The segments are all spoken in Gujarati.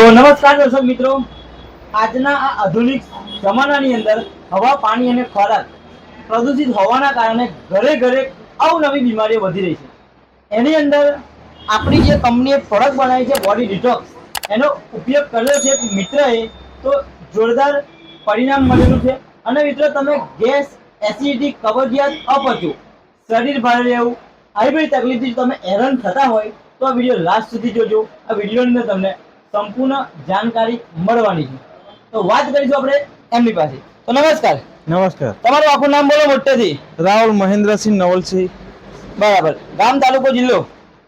તો નમસ્કાર દર્શક મિત્રો. આજના આ આધુનિક જમાનાની અંદર હવા, પાણી અને ખોરાક પ્રદૂષિત હોવાના કારણે ઘરે ઘરે અવનવી બીમારીઓ વધી રહી છે. એની અંદર આપણી જે કંપનીએ પ્રોડક્ટ બનાવી છે બોડી ડિટોક્સ એનો ઉપયોગ કર્યો છે મિત્રએ, તો જોરદાર પરિણામ મળેલું છે. અને મિત્રો, તમે ગેસ એસિડિટી કબજિયાત અપચું, શરીર ભારે રહેવું આવી બધી તકલીફથી તમે હેરાન થતા હોય, તો આ વીડિયો લાસ્ટ સુધી જોજો. આ વિડીયોની અંદર તમને સંપૂર્ણ જાણકારી મળવાની છે. તો વાત કરીશું આપણે એમની પાસે. તો નમસ્કાર. નમસ્કાર. તમારું આખું નામ બોલો મોટેથી. રાહુલ મહેન્દ્રસિંહ નવલસિંહ. બરાબર. ગામ તાલુકો જિલ્લો?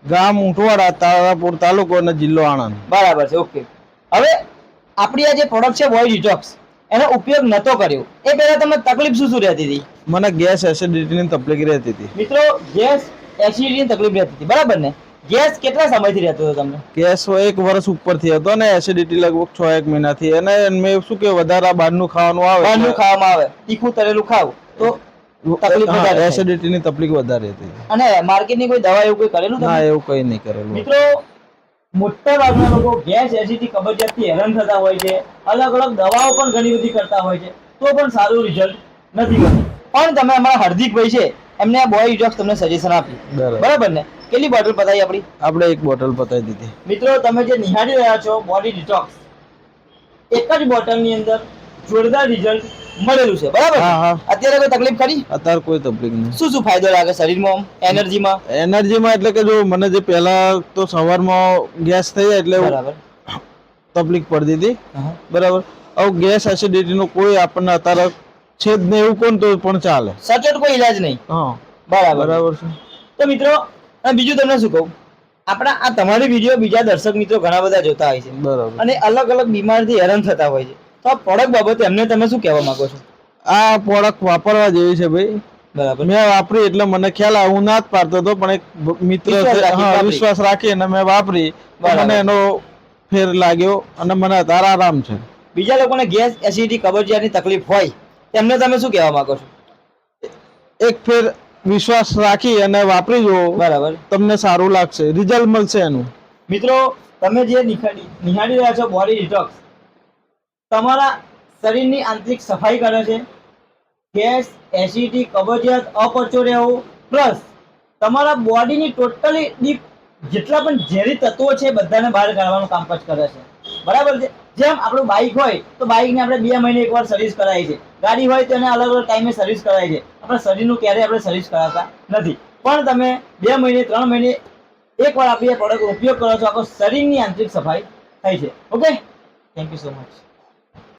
ગામ ઉંટવાડા તારાપુર તાલુકો અને જિલ્લો આણંદ. બરાબર છે ઓકે. હવે આપણી આ જે પ્રોડક્ટ છે બોય ડિટોક્સ એનો ઉપયોગ નતો કર્યો. એ પહેલા તમને તકલીફ શું શું રહેતી હતી? મને ગેસ એસિડિટીની તકલીફ રહેતી હતી. મિત્રો ગેસ એસિડિટીની તકલીફ રહેતી હતી. બરાબર ને? ગેસ કેટલા સમયથી રહેતો હતો તમને? ગેસ એક વર્ષ ઉપરથી હતો ને એસિડિટી લગભગ છ એક મહિનાથી. અને મેં શું કે વધારે બહારનું ખાવાનું આવે બહારનું ખાવામાં આવે. તીખું તળેલું ખાવ તો તકલીફ વધારે એસિડિટીની તકલીફ વધારે હતી. અને માર્કેટની કોઈ દવા એવું કોઈ કરેલું ના એવું કઈ નહીં કરેલું. મિત્રો મોટા ભાગના લોકો ગેસ એસિડિટી કબજિયાતથી હેરાન થતા હોય છે. અલગ અલગ દવાઓ પણ ઘણી બધી કરતા હોય છે. તો પણ સારું રિઝલ્ટ નથી મળતું. પણ તમે અમારા હાર્દિકભાઈ છે એમને બોય ડિટોક્સ તમને સજેશન આપ્યું બરાબર ને? કેટલી બોટલ પતાવી આપણી? આપણે એક બોટલ પતાવી દીધી. મિત્રો તમે જે નિહાળી રહ્યા છો બોડી ડિટોક્સ એક જ બોટલની અંદર જોરદાર રિઝલ્ટ મળેલું છે બરાબર? અત્યારે કોઈ તકલીફ ખરી? અત્યારે કોઈ તકલીફ નહીં. શું શું ફાયદો લાગે શરીરમાં એનર્જીમાં? એનર્જીમાં એટલે કે જો મને જે પહેલા તો સવારમાં ગેસ થઈ જાય એટલે બરાબર. તકલીફ પડતી હતી. બરાબર. હવે ગેસ એસિડિટીનું કોઈ આપણને અત્યારે છે જ નહીં એવું કોણ તો પણ ચાલે. સચોટ કોઈ ઈલાજ નહીં? હા. બરાબર. બરાબર છે. તો મિત્રો અને બીજું તમને શું કહું? આપણા આ તમારી વીડિયો બીજા દર્શક મિત્રો ઘણા બધા જોતા હોય છે. બરાબર. અને અલગ અલગ બીમારીથી હેરાન થતા હોય છે. તો આ પ્રોડક્ટ બાબતે એમને તમે શું કહેવા માંગો છો? આ પ્રોડક્ટ વાપરવા જેવી છે ભાઈ. બરાબર. મેં વાપરી એટલે મને ખ્યાલ આવે હું ના જ પાડતો હતો પણ એક મિત્ર વિશ્વાસ રાખી અને મેં વાપરી. મને એનો ફેર લાગ્યો અને મને અત્યારે આરામ છે. બીજા લોકોને ગેસ એસિડિટી કબજિયાતની તકલીફ હોય તેમને તમે શું કહેવા માંગો છો? એક ફેર વિશ્વાસ રાખી અને વાપરી જુઓ. બરાબર. તમને સારું લાગશે. રિઝલ્ટ મળશે એનું. મિત્રો તમે જે નિહાળી નિહાળી રહ્યા છો બોડી ડિટોક્સ તમારા શરીરની આંતરિક સફાઈ કરે છે. ગેસ એસિડિટી કબજિયાત અપચો રહેવું. પ્લસ તમારા બોડીની ટોટલી ડીપ જેટલા પણ ઝેરી તત્વો છે બધાને બહાર કાઢવાનું કામકાજ કરે છે. બરાબર છે? જેમ આપણું બાઇક હોય તો બાઇકને આપણે બે મહિને એકવાર સર્વિસ કરાવી છે ગાડી હોય તો એને અલગ અલગ ટાઈમે સર્વિસ કરાય છે આપણા શરીરનું ક્યારેય આપણે સર્વિસ કરાવતા નથી. પણ તમે બે મહિને, ત્રણ મહિને એકવાર આપી પ્રોડક્ટ ઉપયોગ કરો છો, આખો શરીરની આંતરિક સફાઈ થાય છે. Okay thank you so much